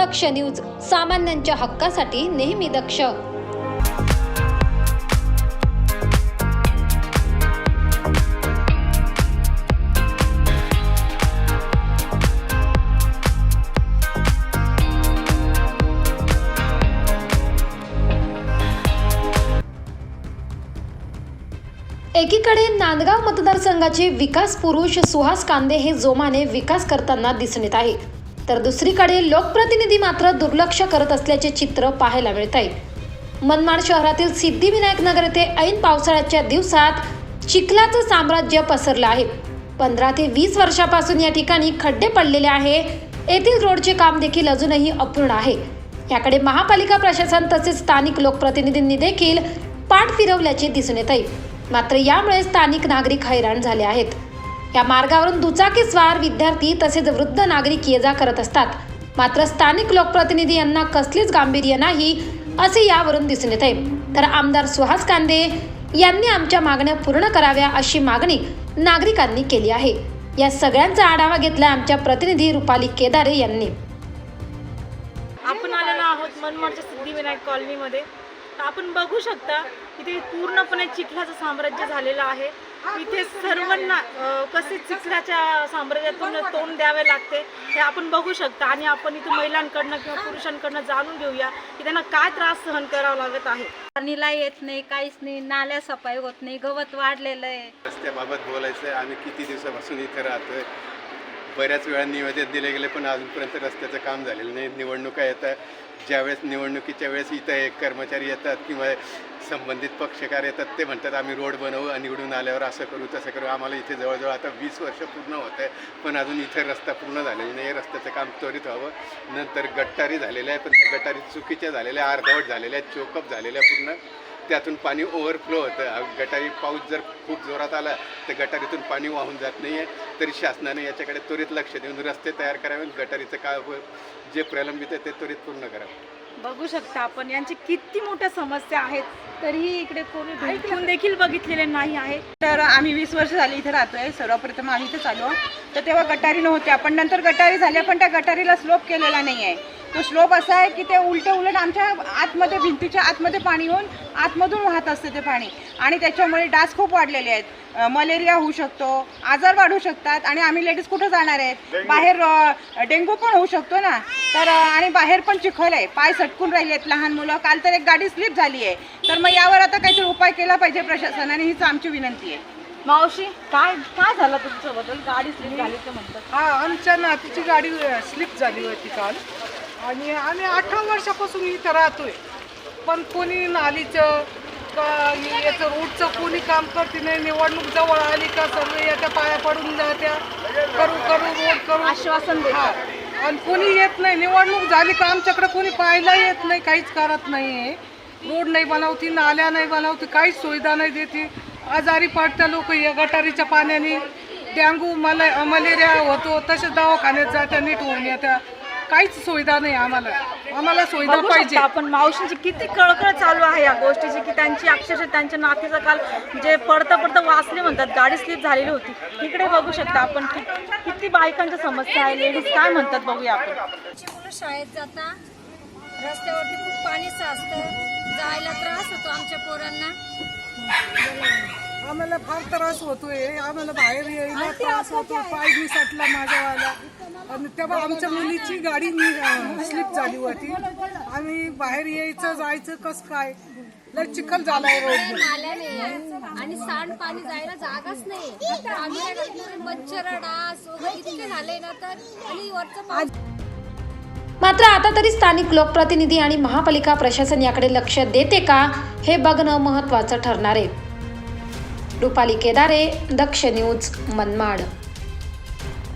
दक्ष news सामान्यांच्या हक्कासाठी नेहमी दक्ष. एकीकडे नांदगाव मतदारसंघाचे विकास पुरुष सुहास कांदे हे जोमाने विकास करताना दिसून येत आहे तर दुसरीकडे लोकप्रतिनिधी मात्र दुर्लक्ष करत असल्याचे चित्र पाहायला मिळत आहे. मनमाड शहरातील सिद्धिविनायक नगर येथे ऐन पावसाळ्याच्या दिवसात चिखलाचं साम्राज्य पसरलं आहे. पंधरा ते वीस वर्षापासून या ठिकाणी खड्डे पडलेले आहे. येथील रोडचे काम देखील अजूनही अपूर्ण आहे. याकडे महापालिका प्रशासन तसेच स्थानिक लोकप्रतिनिधींनी देखील पाठ फिरवल्याचे दिसून येत आहे. मात्र यामुळे स्थानिक नागरिक हैराण झाले आहेत. या मार्गावरून दुचाकीस्वार विद्यार्थी तसेच वृद्ध नागरिक ये जा करत असतात. मात्र स्थानिक लोकप्रतिनिधी यांना कसलीच गांभीर्य नाही असे यावरून दिसून येत. आहे तर आमदार सुहास कांदे यांनी आमच्या मागण्या पूर्ण कराव्या अशी मागणी नागरिकांनी केली आहे. या सगळ्यांचा आढावा घेतला आमच्या प्रतिनिधी रुपाली केदारे यांनी. आपण आलेलो आहोत मनमाडच्या सिद्धिविनायक कॉलनीमध्ये. आपण बघू शकता इथे पूर्णपणे चिखलाचं साम्राज्य झालेलं आहे. इथे सर्वांना कसे चिखलाच्या साम्राज्यातून तोंड द्यावे लागते हे आपण बघू शकता. आणि आपण इथे महिलांकडनं किंवा पुरुषांकडनं जाणून घेऊया की त्यांना काय त्रास सहन करावा लागत आहे. पाणीला येत नाही काहीच नाही नाल्या सफाई होत नाही गवत वाढलेलं आहे. रस्त्याबाबत बोलायचं आम्ही किती दिवसापासून इथं राहतोय. बऱ्याच वेळा निवेदन दिले गेले पण अजूनपर्यंत रस्त्याचं काम झालेलं नाही. निवडणुका येतात. ज्यावेळेस निवडणुकीच्या वेळेस इथं एक कर्मचारी येतात किंवा संबंधित पक्षकार येतात ते म्हणतात आम्ही रोड बनवू आणि निवडून आल्यावर असं करू तसं करू. आम्हाला इथे जवळजवळ आता वीस वर्ष पूर्ण होत आहे पण अजून इथे रस्ता पूर्ण झालेला नाही रस्त्याचं काम त्वरित व्हावं. नंतर गट्टारी झालेल्या आहे पण त्या गटारी चुकीच्या झालेल्या अर्धवट झालेल्या आहेत चोकअप झालेल्या आहे पूर्ण. त्यातून पाणी ओव्हरफ्लो होतं. गटारी पाऊस जर खूप जोरात आला तर गटारीतून पाणी वाहून जात नाही आहे तरी शासनाने याच्याकडे त्वरित लक्ष देऊन रस्ते तयार करावे गटारीचं काय जे प्रलंबित आहे ते त्वरित पूर्ण करावं. बघू शकता आपण. यांची किती मोठ्या समस्या आहेत तरीही इकडे कोणी भेटून देखील बघितलेले नाही आहे. तर आम्ही वीस वर्ष झाली इथे राहतोय. सर्वप्रथम आम्ही इथे आलो तर तेव्हा गटारी नव्हत्या. पण नंतर गटारी झाल्या पण त्या गटारीला स्लोप केलेला नाही आहे. तो स्लोप असा आहे की ते उलट उलट आमच्या आतमध्ये भिंतीच्या आतमध्ये पाणी येऊन आतमधून वाहत असते ते पाणी. आणि त्याच्यामुळे डास खूप वाढलेले आहेत. मलेरिया होऊ शकतो आजार वाढू शकतात आणि आम्ही लेडीज कुठं जाणार आहेत? बाहेर अ, डेंग्यू पण होऊ शकतो ना. तर आणि बाहेर पण चिखल आहे. पाय सटकून राहिले आहेत लहान मुलं. काल तर एक गाडी स्लिप झाली आहे. तर मग यावर आता काहीतरी उपाय केला पाहिजे प्रशासनाने हीच आमची विनंती आहे. मावशी काय काय झालं तुमच्याबद्दल? गाडी स्लिप झाली म्हणतात. हा आमच्या नातीची गाडी स्लिप झाली होती काल. आणि आम्ही अठरा वर्षापासून इथं राहतोय. पण कोणी नालीचं का याचं रोडचं कोणी काम करते नाही निवडणूक जवळ आली का सर्व याच्या पाया पडून जात्या. करू करू रोड करू. आश्वासन देतात. आणि कोणी येत नाही. निवडणूक झाली का आमच्याकडे कोणी पाहायला येत नाही काहीच करत नाही आहे रोड नाही बनवती नाल्या नाही बनवती काहीच सुविधा नाही देते. आजारी पडत्या लोक या गटारीच्या पाण्याने. डेंगू मले मलेरिया होतो तसेच दवाखान्यात जात्या नीट होऊन येत्या. काहीच सुविधा नाही आम्हाला. आम्हाला सुविधा बघू पाहिजे. आपण मावशींची किती कळकळ चालू आहे या गोष्टीची की त्यांची अक्षरशः त्यांच्या नातीचा काल जे पडता पडता वाचले म्हणतात गाडी स्लिप झालेली होती. इकडे बघू शकता आपण कि- किती बायकांच्या समस्या आहे. लेडीज काय म्हणतात बघूया आपण. आमची मुलं शाळेत जाता रस्त्यावरती खूप पाणी साचतं जायला त्रास होतो आमच्या पोरांना. आम्हाला फार त्रास होतोय. आम्हाला बाहेर यायला त्रास होतो पाय निसटला माझ्यावाला. आणि तेव्हा आमच्या मुलीची गाडी स्लिप झाली होती. आम्ही बाहेर यायचं जायचं कस काय? लय चिखल झालाय रोड आणि सांडपाणी जायला जागाच नाही. तर आम्ही काय करतो, मच्छर डास वगैरे इतके झाले ना तर आणि वरचं पाणी मात्र आता तरी स्थानिक लोकप्रतिनिधी आणि महापालिका प्रशासन याकडे लक्ष देते का? हे बघणं महत्त्वाचं ठरणार आहे. रुपाली केदारे दक्ष न्यूज मनमाड.